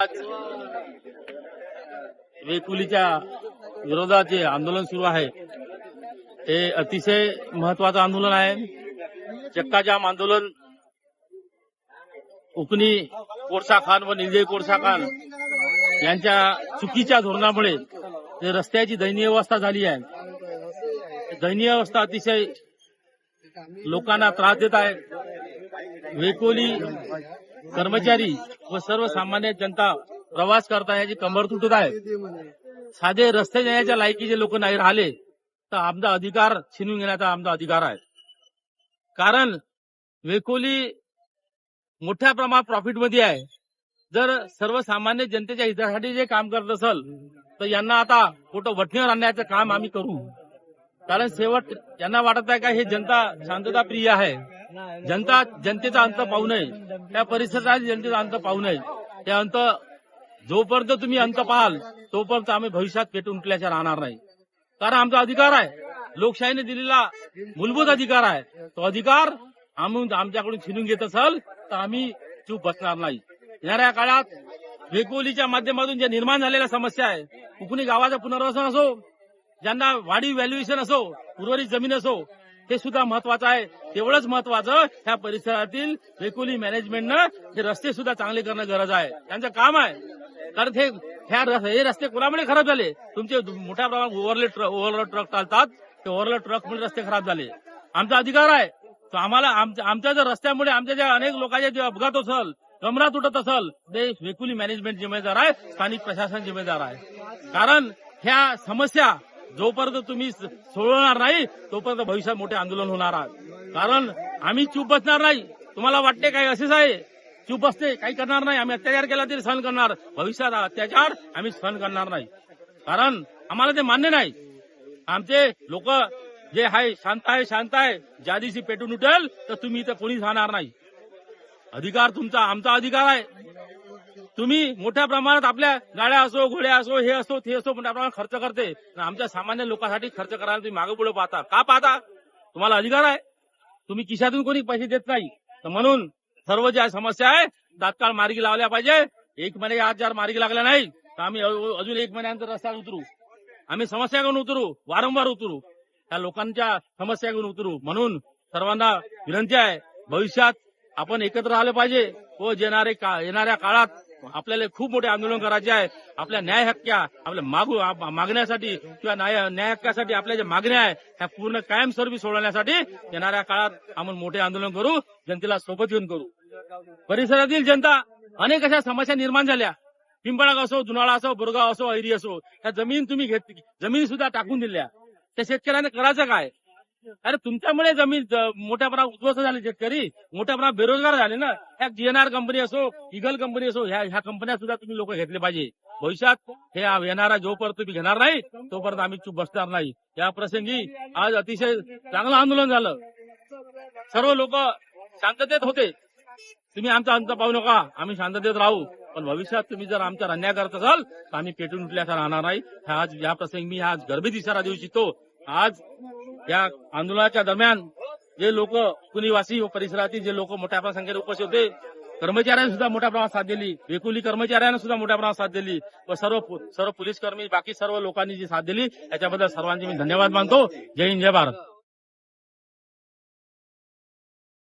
आज वेकुलीच्या विरोधात जे आंदोलन सुरू आहे. हे अतिशय महत्वाचं आंदोलन आहे. चक्काजाम आंदोलन उकनी कोळसा खान व निर्जय कोळसा खान यांच्या चुकीच्या धोरणामुळे ते रस्त्याची दयनीय अवस्था झाली आहे. दयनीय अवस्था अतिशय लोकांना त्रास देत आहे. वेकोली कर्मचारी व सर्वसामान्य जनता प्रवास करता याची कंबर तुटत आहे. साधे रस्ते जाण्याच्या लायकीचे लोक नाही राहिले तर आमचा अधिकार छिनून घेण्याचा आमचा अधिकार आहे. कारण वेकोली मोठ्या प्रमाणात प्रॉफिटमध्ये आहे. जर सर्वसामान्य जनतेच्या हितासाठी जे काम करत असेल तर यांना आता कुठं वठणीवर आणण्याचं काम आम्ही करू. कारण शेवट यांना वाटत आहे का हे जनता शांतता प्रिय आहे. जनता जनतेचा अंत पाहू नये. त्या परिसरात जनतेचा अंत पाहू नये. ते अंत जोपर्यंत तुम्ही अंत पाहाल तोपर्यंत आम्ही भविष्यात पेटून उठल्याच्या राहणार नाही. कारण आमचा अधिकार आहे. लोकशाहीने दिलेला मूलभूत अधिकार आहे. तो अधिकार आम्ही आमच्याकडून छिनून घेत असाल तर आम्ही चूप बसणार नाही. येणाऱ्या काळात वेकोलीच्या माध्यमातून ज्या निर्माण झालेल्या समस्या आहे कुकुणी गावाचं पुनर्वसन असो ज्यांना वाढीव व्हॅल्युएशन असो उर्वरित जमीन असो हे सुद्धा महत्वाचं आहे. तेवढंच महत्वाचं ह्या परिसरातील वेकुली मॅनेजमेंटनं हे रस्ते सुद्धा चांगले करणं गरज आहे. त्यांचं काम आहे. कारण हे ह्या हे रस्ते कोणामुळे खराब झाले? तुमचे मोठ्या प्रमाणात ओव्हरले ट्रक ओव्हरलोड ट्रक चालतात. ते ओव्हरलोड ट्रकमुळे रस्ते खराब झाले. आमचा अधिकार आहे. तो आम्हाला आमच्या आमच्या जर रस्त्यामुळे आमच्या ज्या अनेक लोकांचे जे अपघात असल कमरा तुटत असल ते वेकुली मॅनेजमेंट जिम्मेदार आहे. स्थानिक प्रशासन जिम्मेदार आहे. कारण ह्या समस्या जोपर्यंत तुम्ही सोडवणार नाही तोपर्यंत भविष्यात मोठे आंदोलन होणार आहे. कारण आम्ही चूप बसणार नाही. तुम्हाला वाटते काय असेच आहे? चूप बसते काही करणार नाही. आम्ही अत्याचार केला तरी सहन करणार. भविष्यात अत्याचार आम्ही सहन करणार नाही. कारण आम्हाला ते मान्य नाही. आमचे लोक जे आहे शांत आहे शांत आहे. ज्या दिवशी पेटून उठेल तर तुम्ही इथं कोणीच राहणार नाही. अधिकार तुमचा आमचा अधिकार आहे. तुम्ही मोठ्या प्रमाणात आपल्या गाड्या असो घोड्या असो हे असो ते असो मोठ्या प्रमाणात खर्च करते. आमच्या सामान्य लोकांसाठी खर्च करायला तुम्ही मागे पुढे पाहता. का पाहता? तुम्हाला अधिकार आहे. तुम्ही किशातून कोणी पैसे देत नाही. तर म्हणून सर्व ज्या समस्या आहे तात्काळ मार्गी लावल्या पाहिजे. एक महिने आज जर मार्गी लागल्या नाही तर आम्ही अजून एक महिन्यानंतर रस्त्यावर उतरू. आम्ही समस्या घेऊन उतरू. वारंवार उतरू. त्या लोकांच्या समस्या घेऊन उतरू. म्हणून सर्वांना विनंती आहे भविष्यात आपण एकत्र आले पाहिजे व येणारे का- येणाऱ्या काळात आपल्याला खूप मोठे आंदोलन करायचे आहे. आपल्या न्याय हक्क्या आपल्या मागू मागण्यासाठी किंवा न्याय न्याय हक्कासाठी आपल्या ज्या मागण्या आहे त्या पूर्ण कायमस्वरूपी सोडवण्यासाठी येणाऱ्या काळात आपण मोठे आंदोलन करू जनतेला सोबत घेऊन करू. परिसरातील जनता अनेक अशा समस्या निर्माण झाल्या. पिंपळाग असो जुनाळा असो बोरगाव असो ऐरी असो ह्या जमीन तुम्ही घेत जमीन सुद्धा टाकून दिल्या. त्या शेतकऱ्यांना करायचं काय? अरे तुमच्यामुळे जमीन मोठ्या प्रमाणात उद्ध्वस्त झाले शेतकरी. मोठ्या प्रमाणात बेरोजगार झाले ना. ह्या जीएनआर कंपनी असो इगल कंपनी असो ह्या ह्या कंपन्या सुद्धा तुम्ही लोक घेतले पाहिजे. भविष्यात हे येणारा जोपर्यंत तुम्ही घेणार नाही तोपर्यंत आम्ही चूप बसणार नाही. या प्रसंगी आज अतिशय चांगलं आंदोलन झालं. सर्व लोक शांततेत होते. तुम्ही आमचा अंत पाहू नका. आम्ही शांततेत राहू. पण भविष्यात तुम्ही जर आमचा अन्याय करत असाल तर आम्ही पेटून उठल्याचा राहणार नाही. आज या प्रसंगी मी आज गर्भित इशारा देऊ इच्छितो. आज या आंदोलनाच्या दरम्यान जे लोक कुणीवासी व परिसरातील जे लोक मोठ्या संख्येने उपस्थित होते कर्मचाऱ्यांनी सुद्धा मोठ्या प्रमाणात साथ दिली. वेकुली कर्मचाऱ्यांना सुद्धा मोठ्या प्रमाणात साथ दिली. व सर्व सर्व पोलीस कर्मी बाकी सर्व लोकांनी जी साथ दिली याच्याबद्दल सर्वांचे मी धन्यवाद मानतो. जय हिंद जय भारत.